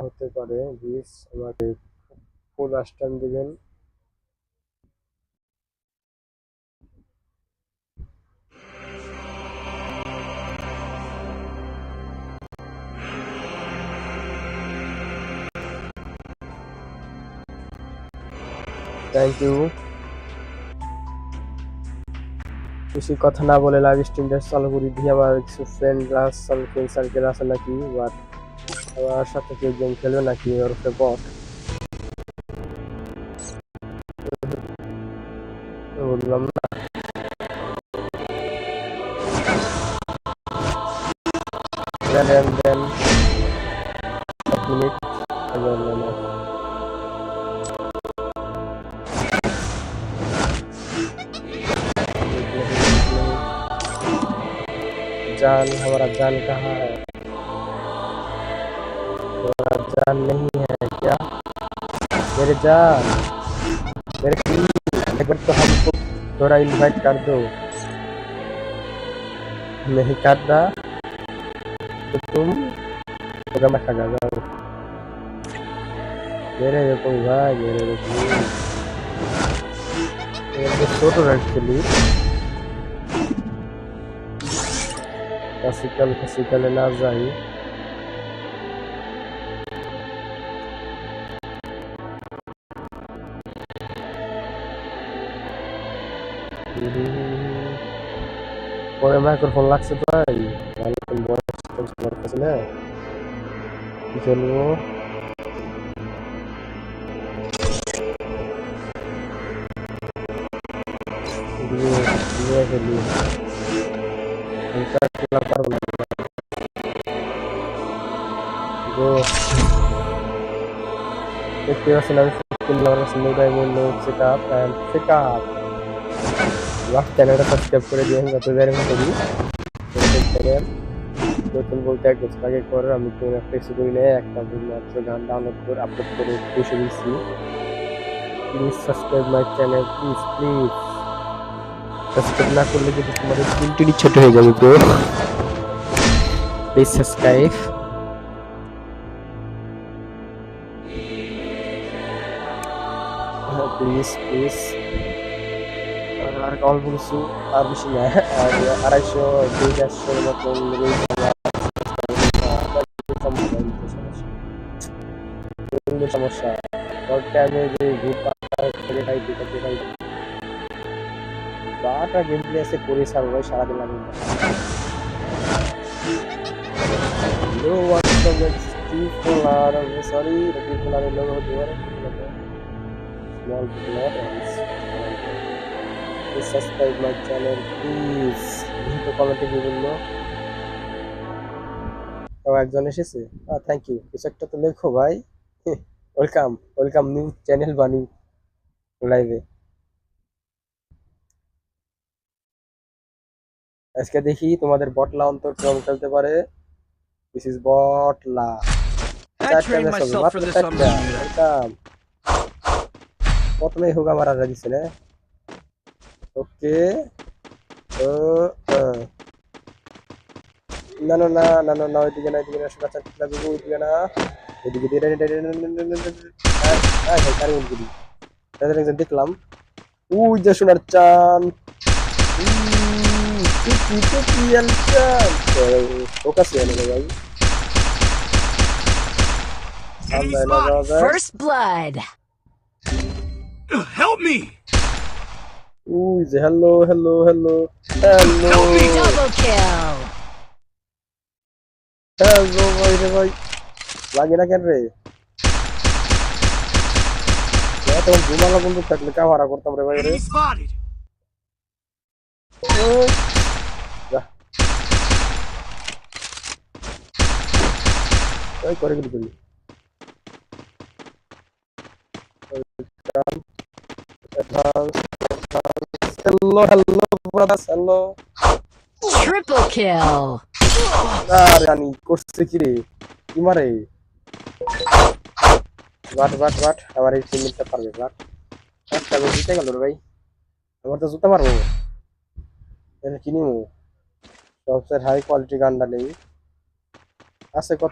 হতে পারে প্লিজ আমাকে ফুল আস্টান দিবেন। থ্যাংক ইউ বেশি কথা না বলে লাইভ স্ট্রিমটা চালু করি দিয়ে আমার কিছু ফ্রেন্ডরা ফ্রেন্ড সার্কেল আছে নাকি? বাট আমার সাথে কেউ গেম খেলবে নাকি? ওর বট বললাম না। দেন जान कहाँ है? हमारा जान नहीं है क्या? मेरे जान मेरे एक बार तो हमको थोड़ा इनवाइट कर दो। नहीं कर रहा तो तुम तो मैं खा जाओ। मेरे देखो भाई, मेरे देखो मेरे छोटो रेड के लिए ক্লাসিক্যাল ক্লাসিক্যালে না যাই। পরে মাইক্রোফোন লাগছে ভাই। ভালো বয়স খেলব? দিয়ে খেলি know sit up and sit up. Last চ্যানেলটা সাবস্ক্রাইব করে দিয়ে মতো নতুন বলতে এক বছর করে আমি তো একটা কিছু করি না একটা মাত্র গান ডাউনলোড করে আপলোড করে বসে please subscribe my channel please please subscribe না করলে কিন্তু তোমাদের স্ক্রিনটি ছোট হয়ে যাবে bro please subscribe please please আর অল্প কিছু আর বেশি না আর আড়াইশো দুই চারশোর মতন সমস্যা সমস্যা বাটা গেম প্লে আছে করে সারবো ভাই, সারাদিন লাগবে। লো people are low হতে পারে are please subscribe my channel, please. তো কমেন্টে কি বলল ও একজন এসেছে? থ্যাংক ইউ কিছু একটা তো লেখো ভাই। ওয়েলকাম ওয়েলকাম নিউ চ্যানেল বানি লাইভে আজকে দেখি তোমাদের বটলা অন্তর কেমন খেলতে পারে দিস ইজ বটলা হোক আমার আর দিছে না ওকে। না না না না না না ওইদিকে না ওইদিকে না লাগবে ওইদিকে না এদিকে হ্যাঁ হ্যাঁ দেখলাম উই যে সোনার চান আর চান ফোকাস হয়ে গেল ভাই আল্লাহ না First blood. Help me! যে hello hello hello hello Double kill. Hello ভাই রে লাগে না কেন রে তখন ঘুমালা বন্ধু থাকলে কাভারা করতাম রে ভাই রে Enemy spotted! ওই, যা। ওই করে গেলি তুমি hello hello brothers hello Triple kill. আরে জানি করছে কি রে? কি মারে? বাট বাট বাট আমার এই টিমটা পারবে বাট একটা গোল জিতে গেল রে ভাই। আমার তো জুতা মারবো। এটা কি নিমু সবচেয়ে হাই কোয়ালিটি গানটা নেই। আছে কত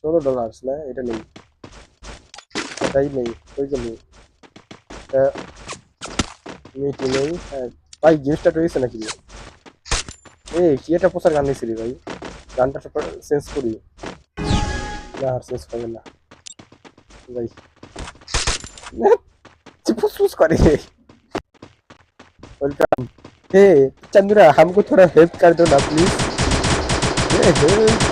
ষোলো ডলার না? এটা নেই। এটাই নেই ওই যে নেই। মিটি নেই হ্যাঁ ভাই জিনিসটা রয়েছে নাকি? এই কি এটা প্রচার গান নিয়েছিলি ভাই? গানটা সবার চেঞ্জ করি। না আর চেঞ্জ করবেন না। ভাই ফুসফুস করে। ওয়েলকাম हे चंद्रा हमको थोड़ा हेल्प कर दो ना प्लीज हे हेल्प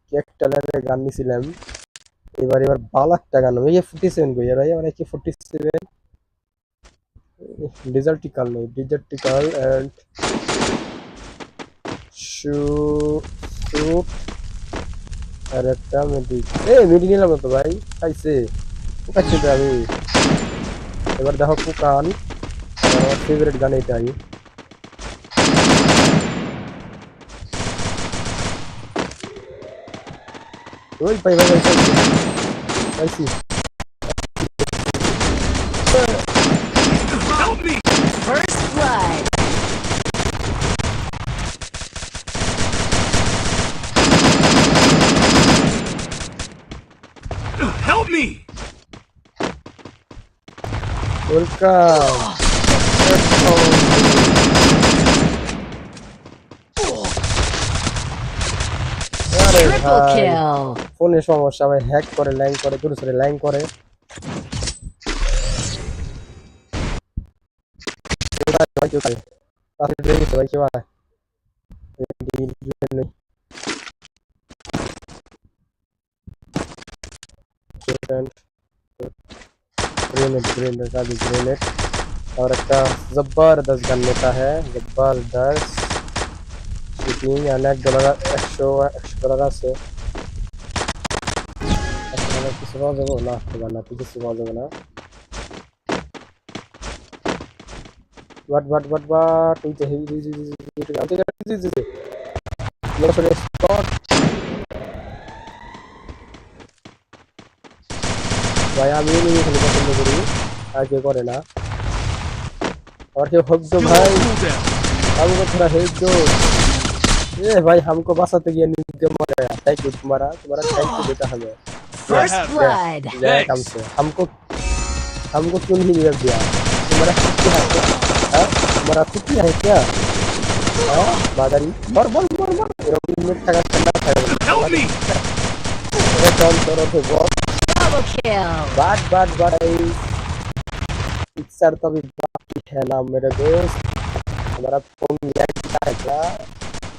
কেকটালের গান নিছিলাম। এবার এবার বালাকটা গান এই ফুটি সেভেন কই আর মানে কি ফুটি সেভেন ডিজার্টিকাল নেই ডিজার্টিকাল অ্যান্ড শু স্যুট আর একটা মেডি এ মেডি নিলাম তো ভাই? খাইছে তো আমি। এবার দেখো, পোকান। আমার ফেভারিট গান এটাই। Vai, pai, vai, vai, First blood. Help me! Welcome. Let's go. Triple ভাই kill. ফোনে সমস্যা ভাই হ্যাক করে ল্যাং করে দূরে সরে ল্যাং করে ভাই কেউ করে পাশে দিয়ে গেছে ভাই কেউ আয় ग्रेनेड ग्रेनेड का भी ग्रेनेड और একটা জবরদস্ত গান নেতা है তিন আর এক ডলার একশো একশো ডলার আছে। কিছু পাওয়া যাব? না কিছু পাওয়া যাবে না। বাট বাট বাট বাট ওই তো হেভি জি জি জি জি ভাই আমি খেলে পছন্দ করি আর কেউ করে না। আবার কেউ হকজো ভাই। আমি কথা হেজ ये भाई हमको बसाते गया नीचे मर गया थैंक यू तुम्हारा तुम्हारा थैंक यू बेटा हमें। Blood. जय कम से। हमको हमको क्यों नहीं रिवाइव दिया? तुम्हारा छुट्टी है क्या? हाँ? तुम्हारा छुट्टी है क्या? हाँ? बादारी? मर मर मर मर रोटी में ठगा ठंडा me. ठगा कौन करो थे बहुत. बात बात बात। पिक्चर तो अभी बाकी है ना मेरे दोस्त। हमारा फ़ोन लिया क्या है क्या?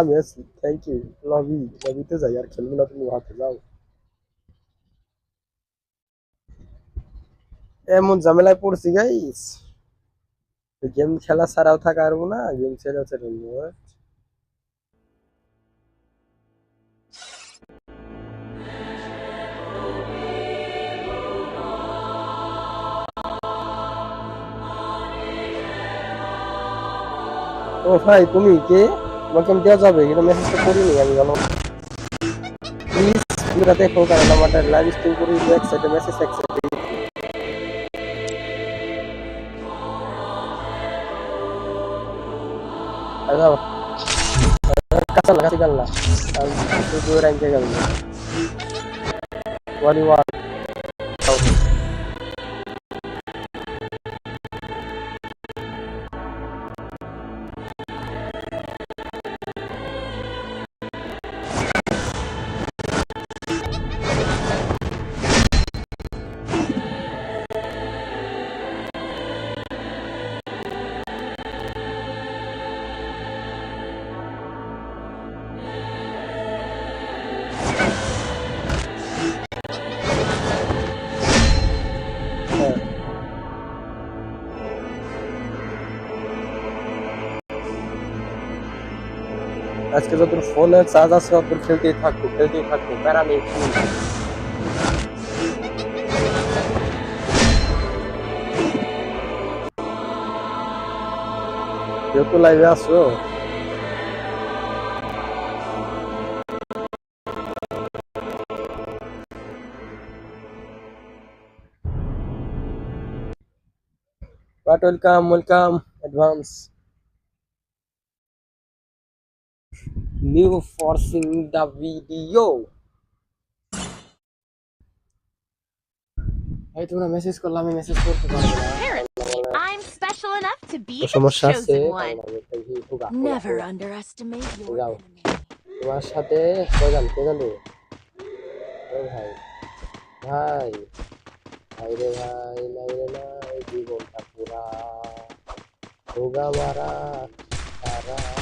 আমি ইউ লবি লবিতে যাই। আর খেলব না তুমি যাও। এমন ঝামেলায় পড়ছি গাইস গেম খেলা ছাড়াও থাকা পারব না, গেম ছেড়ে ছেড়ে ও ভাই, তুমি কে? তোমাকে দেওয়া যাবে? কিন্তু মেসেজটা করিনি, আমি ভালো প্লিজ পুরোটা দেখো কারণ লাইভ স্ট্রিম করি এক মেসেজ এক কাঁচা লাগা গেল। না আজকে যত ফোনে চার্জ আছে তত খেলতেই থাকবো খেলতেই থাকবো প্যারা নেই কেউ তো লাইভে আসো But welcome, welcome, advance. New forcing the video. এই তোমরা মেসেজ করলে আমি মেসেজ করতে পারব না I'm special enough to be the chosen one. Never underestimate your enemy. তোমার সাথে কয়জন রে ও ভাই ভাই ভাই রে ভাই নাই রে নাই জীবনটা পুরা রোগা মারা সারা না রে না রে না রে না রে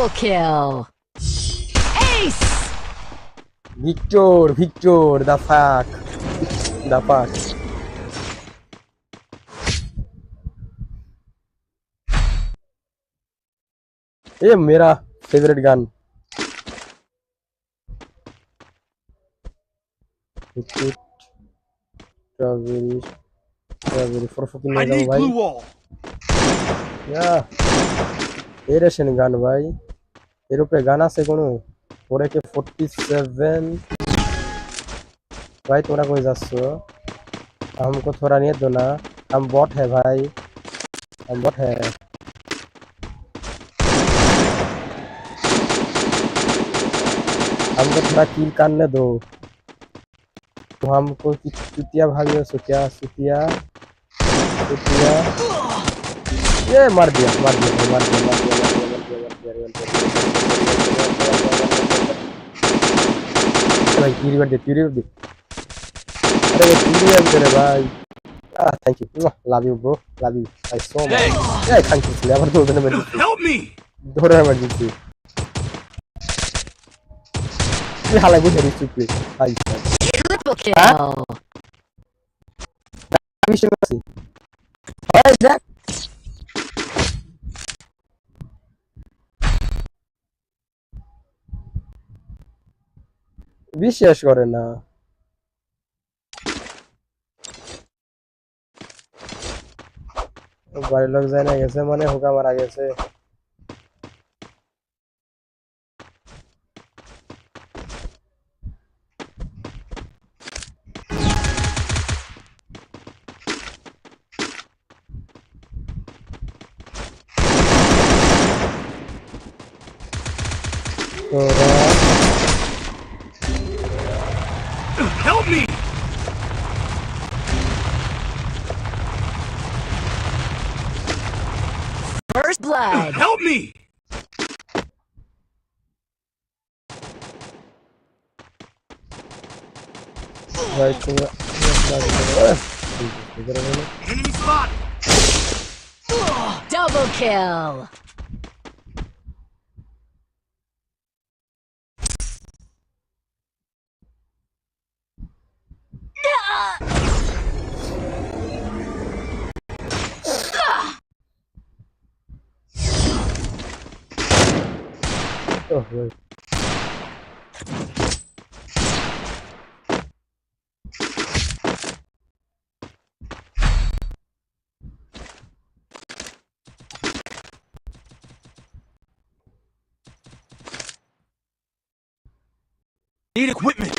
Double kill. Ace. Victor, Victor, the fuck, the fuck. ये मेरा favorite gun. Travel travel for fucking भाई এসেন গান ভাই এর উপরে গান আছে কোনো ওরে কে ফোরটি সেভেন भाई তোমরা কই যাচ্ছ हमको थोड़ा नहीं दो ना हम बॉट है भाई हम बॉट है हमको थोड़ा किल करने दो तो हमको कि चुतिया भागियो सो क्या चुतिया चुतिया ये मार दिया मार दिया भाई, मार दिया मार दिया मार दिया ভাই পিউরি দে পিউরি দে আরে ভাই পিউরি দে ভাই আহ thank you love you bro love you I so much এই থ্যাংক ইউ আবার ধরে নেবেন হেল্প মি ধরে নেবেন দিছি তুই হালাই বুঝে দিছি তুই আই ওকে দেখ বিশ্বাস করে না বাড়ির লোক যায় না গেছে মানে হুকা মারা গেছে তোরা right to the left. Enemy spot. Double kill. Oh, right. Need equipment!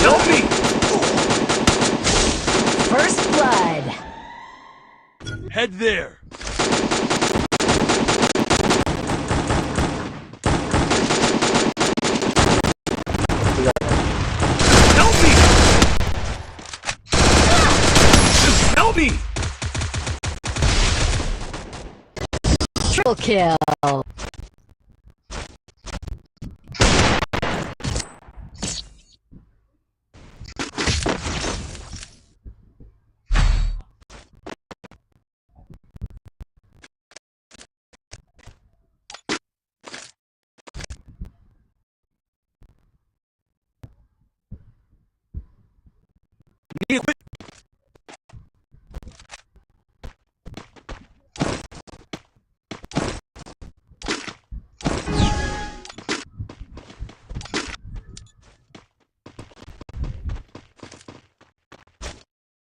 Help me! First blood. Head there! Help me! Just help me! Triple kill.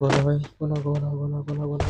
गोला भाई गोला गोला गोला गोला गोला